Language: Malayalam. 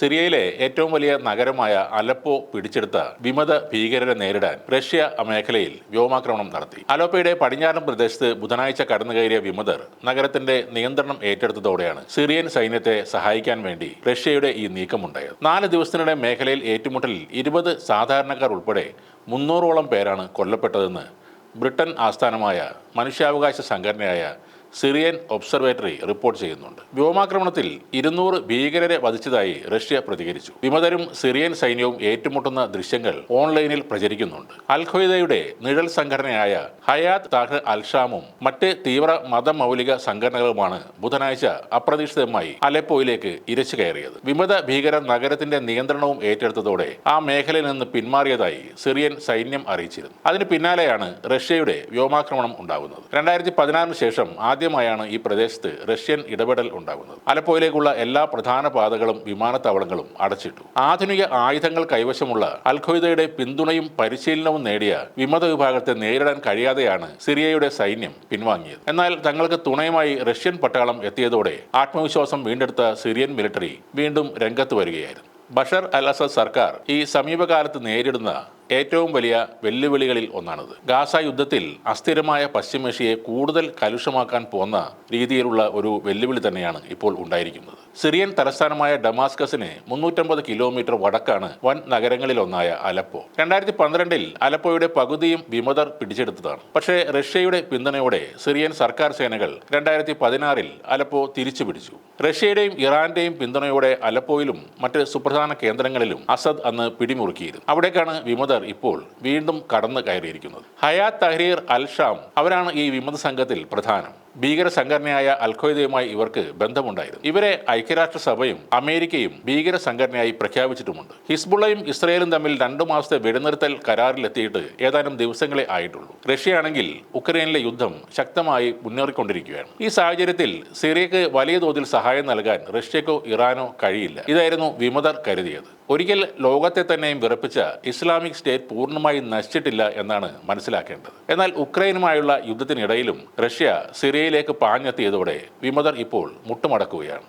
സിറിയയിലെ ഏറ്റവും വലിയ നഗരമായ അലപ്പോ പിടിച്ചെടുത്ത വിമത ഭീകരരെ നേരിടാൻ റഷ്യ മേഖലയിൽ വ്യോമാക്രമണം നടത്തി. അലോപ്പയുടെ പടിഞ്ഞാറൻ പ്രദേശത്ത് ബുധനാഴ്ച കടന്നുകയറിയ വിമതർ നഗരത്തിന്റെ നിയന്ത്രണം ഏറ്റെടുത്തതോടെയാണ് സിറിയൻ സൈന്യത്തെ സഹായിക്കാൻ വേണ്ടി റഷ്യയുടെ ഈ നീക്കമുണ്ടായത്. നാല് ദിവസത്തിനിടെ മേഖലയിൽ ഏറ്റുമുട്ടലിൽ ഇരുപത് സാധാരണക്കാർ ഉൾപ്പെടെ മുന്നൂറോളം പേരാണ് കൊല്ലപ്പെട്ടതെന്ന് ബ്രിട്ടൻ ആസ്ഥാനമായ മനുഷ്യാവകാശ സംഘടനയായ സിറിയൻ ഒബ്സർവേറ്ററി റിപ്പോർട്ട് ചെയ്യുന്നുണ്ട്. വ്യോമാക്രമണത്തിൽ ഇരുന്നൂറ് ഭീകരരെ വധിച്ചതായി റഷ്യ പ്രതികരിച്ചു. വിമതരും സിറിയൻ സൈന്യവും ഏറ്റുമുട്ടുന്ന ദൃശ്യങ്ങൾ ഓൺലൈനിൽ പ്രചരിക്കുന്നുണ്ട്. അൽഖയ്ദയുടെ നിഴൽ സംഘടനയായ ഹയാത്ത് താഹ് അൽഷാമും മറ്റ് തീവ്ര മതമൗലിക സംഘടനകളുമാണ് ബുധനാഴ്ച അപ്രതീക്ഷിതമായി അലപ്പോയിലേക്ക് ഇരച്ചു കയറിയത്. വിമത ഭീകരർ നഗരത്തിന്റെ നിയന്ത്രണവും ഏറ്റെടുത്തതോടെ ആ മേഖലയിൽ നിന്ന് പിന്മാറിയതായി സിറിയൻ സൈന്യം അറിയിച്ചിരുന്നു. അതിന് പിന്നാലെയാണ് റഷ്യയുടെ വ്യോമാക്രമണം ഉണ്ടാകുന്നത്. രണ്ടായിരത്തി പതിനാറിന് ശേഷം ആദ്യമായാണ് ഈ പ്രദേശത്ത് റഷ്യൻ ഇടപെടൽ ഉണ്ടാകുന്നത്. അലപ്പോയിലേക്കുള്ള എല്ലാ പ്രധാന പാതകളും വിമാനത്താവളങ്ങളും അടച്ചിട്ടു. ആധുനിക ആയുധങ്ങൾ കൈവശമുള്ള അൽഖയ്ദയുടെ പിന്തുണയും പരിശീലനവും നേടിയ വിമത വിഭാഗത്തെ നേരിടാൻ കഴിയാതെയാണ് സിറിയയുടെ സൈന്യം പിൻവാങ്ങിയത്. എന്നാൽ തങ്ങൾക്ക് തുണയുമായി റഷ്യൻ പട്ടാളം എത്തിയതോടെ ആത്മവിശ്വാസം വീണ്ടെടുത്ത സിറിയൻ മിലിറ്ററി വീണ്ടും രംഗത്ത് വരികയായിരുന്നു. ബഷർ അൽ അസദ് സർക്കാർ ഈ സമീപകാലത്ത് നേരിടുന്ന ഏറ്റവും വലിയ വെല്ലുവിളികളിൽ ഒന്നാണിത്. ഗാസ യുദ്ധത്തിൽ അസ്ഥിരമായ പശ്ചിമേഷ്യയെ കൂടുതൽ കലുഷമാക്കാൻ പോന്ന രീതിയിലുള്ള ഒരു വെല്ലുവിളി തന്നെയാണ് ഇപ്പോൾ ഉണ്ടായിരിക്കുന്നത്. സിറിയൻ തലസ്ഥാനമായ ഡമാസ്കസിന് മുന്നൂറ്റമ്പത് കിലോമീറ്റർ വടക്കാണ് വൻ നഗരങ്ങളിലൊന്നായ അലപ്പോ. രണ്ടായിരത്തി പന്ത്രണ്ടിൽ അലപ്പോയുടെ പകുതിയും വിമതർ പിടിച്ചെടുത്തതാണ്. പക്ഷേ റഷ്യയുടെ പിന്തുണയോടെ സിറിയൻ സർക്കാർ സേനകൾ രണ്ടായിരത്തി പതിനാറിൽ അലപ്പോ തിരിച്ചു പിടിച്ചു. റഷ്യയുടെയും ഇറാന്റെയും പിന്തുണയോടെ അലപ്പോയിലും മറ്റ് സുപ്രധാന കേന്ദ്രങ്ങളിലും അസദ് അന്ന് പിടിമുറുക്കിയിരുന്നു. അവിടേക്കാണ് വിമതർ ഇപ്പോൾ വീണ്ടും കടന്നു കയറിയിരിക്കുന്നത്. ഹയാ തഹ്രീർ അൽഷാം അവരാണ് ഈ വിമത സംഘത്തിൽ പ്രധാനം. ഭീകര സംഘടനയായ അൽഖയ്ദയുമായി ഇവർക്ക് ബന്ധമുണ്ടായിരുന്നു. ഇവരെ ഐക്യരാഷ്ട്രസഭയും അമേരിക്കയും ഭീകര സംഘടനയായി പ്രഖ്യാപിച്ചിട്ടുമുണ്ട്. ഹിസ്ബുള്ളയും ഇസ്രയേലും തമ്മിൽ രണ്ടു മാസത്തെ വെടിനിർത്തൽ കരാറിലെത്തിയിട്ട് ഏതാനും ദിവസങ്ങളെ ആയിട്ടുള്ളൂ. റഷ്യയാണെങ്കിൽ ഉക്രൈനിലെ യുദ്ധം ശക്തമായി മുന്നേറിക്കൊണ്ടിരിക്കുകയാണ്. ഈ സാഹചര്യത്തിൽ സിറിയക്ക് വലിയ തോതിൽ സഹായം നൽകാൻ റഷ്യക്കോ ഇറാനോ കഴിയില്ല. ഇതായിരുന്നു വിമതർ കരുതിയത്. ഒരിക്കൽ ലോകത്തെ തന്നെയും വിറപ്പിച്ച ഇസ്ലാമിക് സ്റ്റേറ്റ് പൂർണമായി നശിച്ചിട്ടില്ല എന്നാണ് മനസ്സിലാക്കേണ്ടത്. എന്നാൽ ഉക്രൈനുമായുള്ള യുദ്ധത്തിനിടയിലും റഷ്യ സിറിയയിലേക്ക് പാഞ്ഞെത്തിയതോടെ വിമതർ ഇപ്പോൾ മുട്ടുമടക്കുകയാണ്.